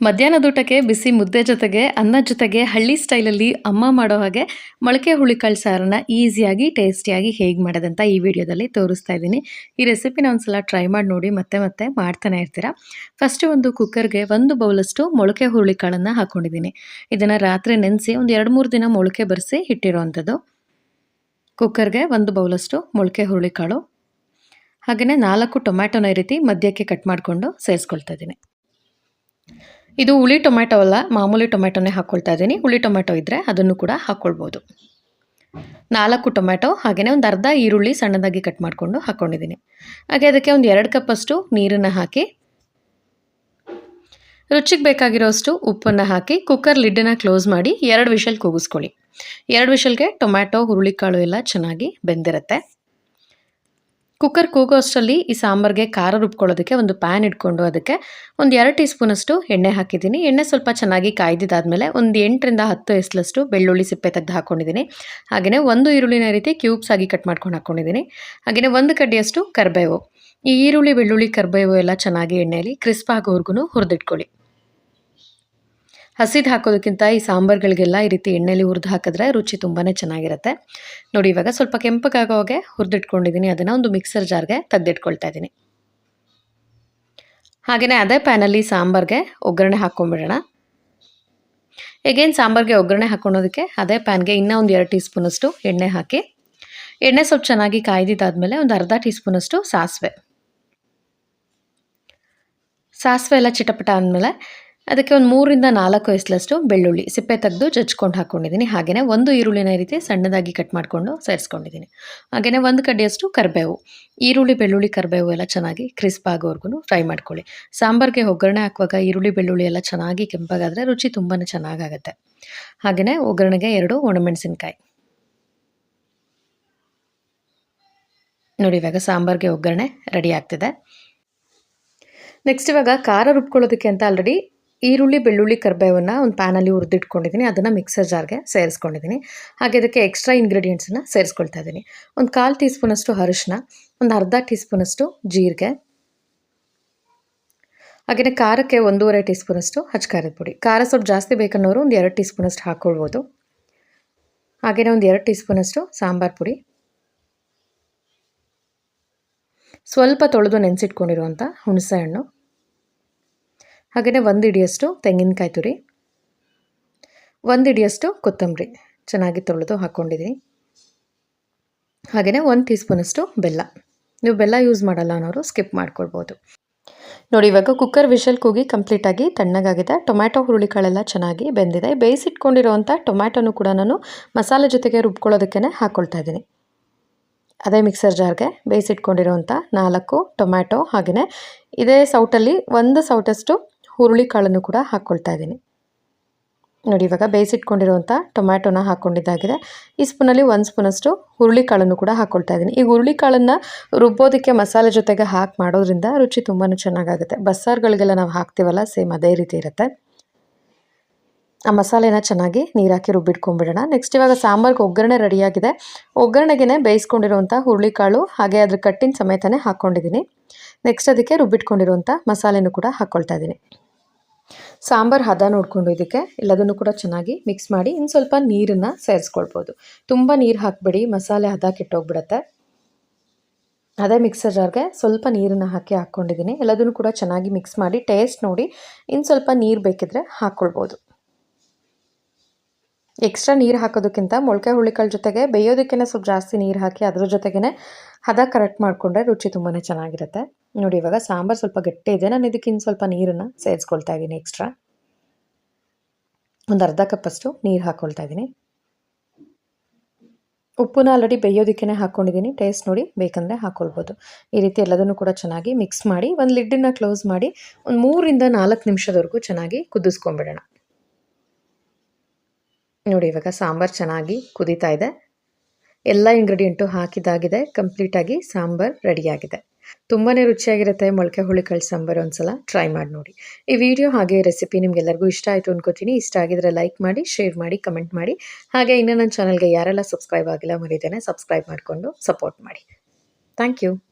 ಮಧ್ಯಾಹ್ನದ ಊಟಕ್ಕೆ ಬಿಸಿ ಮುದ್ದೆ ಜೊತೆಗೆ ಅನ್ನ ಜೊತೆಗೆ ಹಳ್ಳಿ ಸ್ಟೈಲಲ್ಲಿ ಅಮ್ಮ ಮಾಡೋ ಹಾಗೆ ಮೊಳಕೆ ಹುಳಿಕಾಳು ಸಾರನ್ನ ಈಸಿಯಾಗಿ, ಟೇಸ್ಟಿಯಾಗಿ ಹೇಗೆ ಮಾಡೋದಂತ ಈ ವಿಡಿಯೋದಲ್ಲಿ ತೋರಿಸ್ತಾ ಇದ್ದೀನಿ. ಈ ರೆಸಿಪಿನ ಒಂದ್ಸಲ ಟ್ರೈ ಮಾಡಿ ನೋಡಿ, ಮತ್ತೆ ಮತ್ತೆ ಮಾಡ್ತಾನೆ ಇರ್ತೀರಾ? ಫಸ್ಟ್ ಒಂದು ಕುಕ್ಕರ್ಗೆ ಒಂದು ಬೌಲಷ್ಟು ಮೊಳಕೆ ಹುರುಳಿಕಾಳನ್ನು ಹಾಕ್ಕೊಂಡಿದ್ದೀನಿ ಇದನ್ನು ರಾತ್ರಿ ನೆನೆಸಿ ಒಂದು ಎರಡು ಮೂರು ದಿನ ಮೊಳಕೆ ಬರೆಸಿ ಇಟ್ಟಿರೋವಂಥದ್ದು ಕುಕ್ಕರ್ಗೆ ಒಂದು ಬೌಲಷ್ಟು ಮೊಳಕೆ ಹುರುಳಿಕಾಳು ಹಾಗೆಯೇ ನಾಲ್ಕು ಟೊಮ್ಯಾಟೊನ ಈ ರೀತಿ ಮಧ್ಯಕ್ಕೆ ಕಟ್ ಮಾಡಿಕೊಂಡು ಸೇರಿಸ್ಕೊಳ್ತಾ ಇದ್ದೀನಿ. ಇದು ಹುಳಿ ಟೊಮೆಟೊ ಅಲ್ಲ, ಮಾಮೂಲಿ ಟೊಮೆಟೊನೇ ಹಾಕ್ಕೊಳ್ತಾ ಇದ್ದೀನಿ. ಹುಳಿ ಟೊಮ್ಯಾಟೊ ಇದ್ದರೆ ಅದನ್ನು ಕೂಡ ಹಾಕ್ಕೊಳ್ಬೋದು ನಾಲ್ಕು ಟೊಮ್ಯಾಟೊ ಹಾಗೆಯೇ ಒಂದು ಅರ್ಧ ಈರುಳ್ಳಿ ಸಣ್ಣದಾಗಿ ಕಟ್ ಮಾಡಿಕೊಂಡು ಹಾಕ್ಕೊಂಡಿದ್ದೀನಿ ಹಾಗೆ ಅದಕ್ಕೆ ಒಂದು ಎರಡು ಕಪ್ಪಷ್ಟು ನೀರನ್ನು ಹಾಕಿ, ರುಚಿಗೆ ಬೇಕಾಗಿರೋಷ್ಟು ಉಪ್ಪನ್ನು ಹಾಕಿ ಕುಕ್ಕರ್ ಲಿಡ್ಡನ್ನು ಕ್ಲೋಸ್ ಮಾಡಿ ಎರಡು ವಿಷಲ್ ಕೂಗಿಸ್ಕೊಳ್ಳಿ. ಎರಡು ವಿಷಲ್ಗೆ ಟೊಮ್ಯಾಟೊ, ಹುರುಳಿಕಾಳು ಎಲ್ಲ ಚೆನ್ನಾಗಿ ಬೆಂದಿರುತ್ತೆ. ಕುಕ್ಕರ್ ಕೂಗೋ ಅಷ್ಟರಲ್ಲಿ ಈ ಸಾಂಬಾರಿಗೆ ಖಾರ ರುಬ್ಕೊಳ್ಳೋದಕ್ಕೆ ಒಂದು ಪ್ಯಾನ್ ಇಟ್ಕೊಂಡು ಅದಕ್ಕೆ ಒಂದು ಎರಡು ಟೀ ಸ್ಪೂನಷ್ಟು ಎಣ್ಣೆ ಹಾಕಿದ್ದೀನಿ. ಎಣ್ಣೆ ಸ್ವಲ್ಪ ಚೆನ್ನಾಗಿ ಕಾಯ್ದಿದ್ದಾದಮೇಲೆ ಒಂದು ಎಂಟರಿಂದ ಹತ್ತು ಎಸ್ಲಷ್ಟು ಬೆಳ್ಳುಳ್ಳಿ ಸಿಪ್ಪೆ ತೆಗೆದು ಹಾಕ್ಕೊಂಡಿದ್ದೀನಿ ಹಾಗೆಯೇ ಒಂದು ಈರುಳ್ಳಿನ ರೀತಿ ಕ್ಯೂಬ್ಸ್ ಆಗಿ ಕಟ್ ಮಾಡ್ಕೊಂಡು ಹಾಕ್ಕೊಂಡಿದ್ದೀನಿ ಹಾಗೆಯೇ ಒಂದು ಕಡ್ಡಿಯಷ್ಟು ಕರ್ಬೇವು. ಈ ಈರುಳ್ಳಿ, ಬೆಳ್ಳುಳ್ಳಿ, ಕರಿಬೇವು ಎಲ್ಲ ಚೆನ್ನಾಗಿ ಎಣ್ಣೆಯಲ್ಲಿ ಕ್ರಿಸ್ಪ್ ಆಗೋವರೆಗೂ ಹುರಿದಿಟ್ಕೊಳ್ಳಿ. ಹಸಿದು ಹಾಕೋದಕ್ಕಿಂತ ಈ ಸಾಂಬಾರ್ಗಳಿಗೆಲ್ಲ ಈ ರೀತಿ ಎಣ್ಣೆಲಿ ಹುರಿದು ಹಾಕಿದ್ರೆ ರುಚಿ ತುಂಬಾ ಚೆನ್ನಾಗಿರುತ್ತೆ. ನೋಡಿ, ಇವಾಗ ಸ್ವಲ್ಪ ಕೆಂಪಗಾಗೋಗೆ ಹುರಿದಿಟ್ಕೊಂಡಿದ್ದೀನಿ ಅದನ್ನು ಒಂದು ಮಿಕ್ಸರ್ ಜಾರ್ಗೆ ತೆಗೆದಿಟ್ಕೊಳ್ತಾ ಇದ್ದೀನಿ ಹಾಗೆಯೇ ಅದೇ ಪ್ಯಾನಲ್ಲಿ ಸಾಂಬಾರ್ಗೆ ಒಗ್ಗರಣೆ ಹಾಕ್ಕೊಂಬಿಡೋಣ ಎಗೇನ್ ಸಾಂಬಾರ್ಗೆ ಒಗ್ಗರಣೆ ಹಾಕ್ಕೊಳೋದಕ್ಕೆ ಅದೇ ಪ್ಯಾನ್ಗೆ ಇನ್ನೂ ಒಂದು ಎರಡು ಟೀ ಸ್ಪೂನಷ್ಟು ಎಣ್ಣೆ ಹಾಕಿ, ಎಣ್ಣೆ ಸ್ವಲ್ಪ ಚೆನ್ನಾಗಿ ಕಾಯ್ದಿದ್ದಾದಮೇಲೆ ಒಂದು ಅರ್ಧ ಟೀ ಸ್ಪೂನಷ್ಟು ಸಾಸಿವೆ. ಸಾಸಿವೆ ಎಲ್ಲ ಚಿಟಪಟ ಆದಮೇಲೆ ಅದಕ್ಕೆ ಒಂದು ಮೂರಿಂದ ನಾಲ್ಕು ಎಸ್ಲಷ್ಟು ಬೆಳ್ಳುಳ್ಳಿ ಸಿಪ್ಪೆ ತೆಗೆದು ಜಜ್ಕೊಂಡು ಹಾಕ್ಕೊಂಡಿದ್ದೀನಿ ಹಾಗೆಯೇ ಒಂದು ಈರುಳ್ಳಿನ ರೀತಿ ಸಣ್ಣದಾಗಿ ಕಟ್ ಮಾಡಿಕೊಂಡು ಸೇರಿಸ್ಕೊಂಡಿದ್ದೀನಿ. ಹಾಗೆಯೇ ಒಂದು ಕಡ್ಡಿಯಷ್ಟು ಕರಿಬೇವು. ಈರುಳ್ಳಿ, ಬೆಳ್ಳುಳ್ಳಿ, ಕರಿಬೇವು ಎಲ್ಲ ಚೆನ್ನಾಗಿ ಕ್ರಿಸ್ಪ್ ಆಗೋವರೆಗೂ ಫ್ರೈ ಮಾಡ್ಕೊಳ್ಳಿ. ಸಾಂಬಾರಿಗೆ ಒಗ್ಗರಣೆ ಹಾಕುವಾಗ ಈರುಳ್ಳಿ, ಬೆಳ್ಳುಳ್ಳಿ ಎಲ್ಲ ಚೆನ್ನಾಗಿ ಕೆಂಪಾಗಾದರೆ ರುಚಿ ತುಂಬಾ ಚೆನ್ನಾಗಾಗುತ್ತೆ. ಹಾಗೆಯೇ ಒಗ್ಗರಣೆಗೆ ಎರಡು ಒಣಮೆಣಸಿನ್ಕಾಯಿ. ನೋಡಿ ಇವಾಗ ಸಾಂಬಾರಿಗೆ ಒಗ್ಗರಣೆ ರೆಡಿ ಆಗ್ತಿದೆ. ನೆಕ್ಸ್ಟ್ ಇವಾಗ ಖಾರ ರುಬ್ಕೊಳ್ಳೋದಕ್ಕೆ ಅಂತ ಆಲ್ರೆಡಿ ಈರುಳ್ಳಿ, ಬೆಳ್ಳುಳ್ಳಿ ಕರ್ಬೇವನ್ನು ಒಂದು ಪ್ಯಾನಲ್ಲಿ ಹುರಿದಿಟ್ಕೊಂಡಿದ್ದೀನಿ ಅದನ್ನು ಮಿಕ್ಸರ್ ಜಾರ್ಗೆ ಸೇರಿಸ್ಕೊಂಡಿದ್ದೀನಿ ಹಾಗೆ ಅದಕ್ಕೆ ಎಕ್ಸ್ಟ್ರಾ ಇಂಗ್ರೀಡಿಯೆಂಟ್ಸನ್ನು ಸೇರಿಸ್ಕೊಳ್ತಾ ಇದ್ದೀನಿ ಒಂದು ಕಾಲು ಟೀ ಸ್ಪೂನಷ್ಟು ಅರಿಶಿನ ಒಂದು ಅರ್ಧ ಟೀ ಸ್ಪೂನಷ್ಟು ಜೀರಿಗೆ ಹಾಗೆಯೇ ಖಾರಕ್ಕೆ ಒಂದೂವರೆ ಟೀ ಸ್ಪೂನಷ್ಟು ಹಚ್ಕಾರದ ಪುಡಿ. ಖಾರ ಸ್ವಲ್ಪ ಜಾಸ್ತಿ ಬೇಕನ್ನೋರು ಒಂದು ಎರಡು ಟೀ ಸ್ಪೂನಷ್ಟು ಹಾಕ್ಕೊಳ್ಬೋದು ಹಾಗೆಯೇ ಒಂದು ಎರಡು ಟೀ ಸ್ಪೂನಷ್ಟು ಸಾಂಬಾರು ಪುಡಿ. ಸ್ವಲ್ಪ ತೊಳೆದು ನೆನೆಸಿಟ್ಕೊಂಡಿರುವಂಥ ಹುಣಸೆ ಹಣ್ಣು ಹಾಗೆಯೇ ಒಂದು ಇಡಿಯಷ್ಟು ತೆಂಗಿನಕಾಯಿ ತುರಿ, ಒಂದು ಇಡಿಯಷ್ಟು ಕೊತ್ತಂಬರಿ ಚೆನ್ನಾಗಿ ತೊಳೆದು ಹಾಕ್ಕೊಂಡಿದ್ದೀನಿ ಹಾಗೆಯೇ ಒಂದು ಟೀ ಸ್ಪೂನಷ್ಟು ಬೆಲ್ಲ. ನೀವು ಬೆಲ್ಲ ಯೂಸ್ ಮಾಡಲ್ಲ ಅನ್ನೋರು ಸ್ಕಿಪ್ ಮಾಡ್ಕೊಳ್ಬೋದು. ನೋಡಿ, ಇವಾಗ ಕುಕ್ಕರ್ ವಿಷಲ್ ಕೂಗಿ ಕಂಪ್ಲೀಟಾಗಿ ತಣ್ಣಗಾಗಿದೆ. ಟೊಮ್ಯಾಟೊ ಹುರುಳಿಕಾಳೆಲ್ಲ ಚೆನ್ನಾಗಿ ಬೆಂದಿದೆ. ಬೇಯಿಸಿಟ್ಕೊಂಡಿರೋವಂಥ ಟೊಮ್ಯಾಟೊನು ಕೂಡ ನಾನು ಮಸಾಲೆ ಜೊತೆಗೆ ರುಬ್ಕೊಳ್ಳೋದಕ್ಕೆ ಹಾಕ್ಕೊಳ್ತಾ ಇದ್ದೀನಿ. ಅದೇ ಮಿಕ್ಸರ್ ಜಾರ್ಗೆ ಬೇಯಿಸಿಟ್ಕೊಂಡಿರೋವಂಥ ನಾಲ್ಕು ಟೊಮ್ಯಾಟೊ ಹಾಗೆಯೇ ಇದೇ ಸೌಟಲ್ಲಿ ಒಂದು ಸೌಟಷ್ಟು ಹುರುಳಿ ಕಾಳನ್ನು ಕೂಡ ಹಾಕ್ಕೊಳ್ತಾ ಇದ್ದೀನಿ. ನೋಡಿ, ಇವಾಗ ಬೇಯಿಸಿಟ್ಕೊಂಡಿರುವಂಥ ಟೊಮ್ಯಾಟೊನ ಹಾಕ್ಕೊಂಡಿದ್ದಾಗಿದೆ. ಈ ಸ್ಪೂನಲ್ಲಿ ಒಂದು ಸ್ಪೂನಷ್ಟು ಹುರುಳಿ ಕಾಳನ್ನು ಕೂಡ ಹಾಕ್ಕೊಳ್ತಾ ಇದ್ದೀನಿ. ಈ ಹುರುಳಿ ಕಾಳನ್ನು ರುಬ್ಬೋದಕ್ಕೆ ಮಸಾಲೆ ಜೊತೆಗೆ ಹಾಕಿ ಮಾಡೋದ್ರಿಂದ ರುಚಿ ತುಂಬಾ ಚೆನ್ನಾಗಾಗುತ್ತೆ. ಬಸ್ಸಾರುಗಳಿಗೆಲ್ಲ ನಾವು ಹಾಕ್ತೀವಲ್ಲ, ಸೇಮ್ ಅದೇ ರೀತಿ ಇರುತ್ತೆ. ಆ ಮಸಾಲೆನ ಚೆನ್ನಾಗಿ ನೀರಾಕಿ ರುಬ್ಬಿಟ್ಕೊಂಡ್ಬಿಡೋಣ. ನೆಕ್ಸ್ಟ್ ಇವಾಗ ಸಾಂಬಾರ್ಗೆ ಒಗ್ಗರಣೆ ರೆಡಿಯಾಗಿದೆ. ಒಗ್ಗರಣೆಗೆ ಬೇಯಿಸ್ಕೊಂಡಿರುವಂಥ ಹುರುಳಿಕಾಳು ಹಾಗೆ ಅದ್ರ ಕಟ್ಟಿನ ಸಮೇತನೇ ಹಾಕ್ಕೊಂಡಿದ್ದೀನಿ. ನೆಕ್ಸ್ಟ್ ಅದಕ್ಕೆ ರುಬ್ಬಿಟ್ಕೊಂಡಿರುವಂಥ ಮಸಾಲೆನೂ ಕೂಡ ಹಾಕ್ಕೊಳ್ತಾ ಇದ್ದೀನಿ. ಸಾಂಬಾರು ಹದ ನೋಡಿಕೊಂಡು ಇದಕ್ಕೆ ಎಲ್ಲದನ್ನು ಕೂಡ ಚೆನ್ನಾಗಿ ಮಿಕ್ಸ್ ಮಾಡಿ ಇನ್ನು ಸ್ವಲ್ಪ ನೀರನ್ನು ಸೇರಿಸ್ಕೊಳ್ಬೋದು. ತುಂಬ ನೀರು ಹಾಕಬೇಡಿ, ಮಸಾಲೆ ಹದ ಕೆಟ್ಟೋಗ್ಬಿಡತ್ತೆ. ಅದೇ ಮಿಕ್ಸರ್ ಜಾರ್ಗೆ ಸ್ವಲ್ಪ ನೀರನ್ನು ಹಾಕಿ ಹಾಕ್ಕೊಂಡಿದ್ದೀನಿ. ಎಲ್ಲದನ್ನು ಕೂಡ ಚೆನ್ನಾಗಿ ಮಿಕ್ಸ್ ಮಾಡಿ ಟೇಸ್ಟ್ ನೋಡಿ ಇನ್ನು ಸ್ವಲ್ಪ ನೀರು ಬೇಕಿದ್ರೆ ಹಾಕ್ಕೊಳ್ಬೋದು. ಎಕ್ಸ್ಟ್ರಾ ನೀರು ಹಾಕೋದಕ್ಕಿಂತ ಮೊಳಕೆ ಹುಳಿಕಾಳ ಜೊತೆಗೆ ಬೇಯೋದಕ್ಕೆ ಸ್ವಲ್ಪ ಜಾಸ್ತಿ ನೀರು ಹಾಕಿ ಅದ್ರ ಜೊತೆಗೇ ಹದ ಕರೆಕ್ಟ್ ಮಾಡಿಕೊಂಡ್ರೆ ರುಚಿ ತುಂಬಾ ಚೆನ್ನಾಗಿರುತ್ತೆ. ನೋಡಿ, ಇವಾಗ ಸಾಂಬಾರು ಸ್ವಲ್ಪ ಗಟ್ಟಿ ಇದೆ. ನಾನು ಇದಕ್ಕೆ ಇನ್ನು ಸ್ವಲ್ಪ ನೀರನ್ನು ಸೇರಿಸ್ಕೊಳ್ತಾ ಇದ್ದೀನಿ ಎಕ್ಸ್ಟ್ರಾ ಒಂದು ಅರ್ಧ ಕಪ್ಪಷ್ಟು ನೀರು ಹಾಕ್ಕೊಳ್ತಾ ಇದ್ದೀನಿ. ಉಪ್ಪನ್ನ ಆಲ್ರೆಡಿ ಬೇಯೋದಕ್ಕೆ ಹಾಕ್ಕೊಂಡಿದ್ದೀನಿ ಟೇಸ್ಟ್ ನೋಡಿ ಬೇಕಂದರೆ ಹಾಕ್ಕೊಳ್ಬೋದು ಈ ರೀತಿ ಎಲ್ಲದನ್ನು ಕೂಡ ಚೆನ್ನಾಗಿ ಮಿಕ್ಸ್ ಮಾಡಿ, ಒಂದು ಲಿಡ್ಡನ್ನು ಕ್ಲೋಸ್ ಮಾಡಿ, ಒಂದು ಮೂರಿಂದ ನಾಲ್ಕು ನಿಮಿಷದವರೆಗೂ ಚೆನ್ನಾಗಿ ಕುದಿಸ್ಕೊಂಬಿಡೋಣ. ನೋಡಿ, ಇವಾಗ ಸಾಂಬಾರು ಚೆನ್ನಾಗಿ ಕುದೀತಾ ಇದೆ. ಎಲ್ಲ ಇಂಗ್ರೀಡಿಯೆಂಟು ಹಾಕಿದಾಗಿದೆ ಕಂಪ್ಲೀಟಾಗಿ ಸಾಂಬಾರು ರೆಡಿಯಾಗಿದೆ ತುಂಬಾ ರುಚಿಯಾಗಿರುತ್ತೆ ಮೊಳಕೆ ಹುಳಿಕಾಳು ಸಾಂಬಾರು ಒಂದ್ಸಲ ಟ್ರೈ ಮಾಡಿ ನೋಡಿ. ಈ ವಿಡಿಯೋ ಹಾಗೆ ರೆಸಿಪಿ ನಿಮ್ಗೆಲ್ಲರಿಗೂ ಇಷ್ಟ ಆಯಿತು ಅನ್ಕೋತೀನಿ. ಇಷ್ಟ ಆಗಿದ್ರೆ ಲೈಕ್ ಮಾಡಿ ಶೇರ್ ಮಾಡಿ ಕಮೆಂಟ್ ಮಾಡಿ. ಹಾಗೆ ಇನ್ನೂ ನನ್ನ ಚಾನಲ್ಗೆ ಯಾರೆಲ್ಲ ಸಬ್ಸ್ಕ್ರೈಬ್ ಆಗಿಲ್ಲ ಮರಿದೇನೆ ಸಬ್ಸ್ಕ್ರೈಬ್ ಮಾಡಿಕೊಂಡು ಸಪೋರ್ಟ್ ಮಾಡಿ. Thank you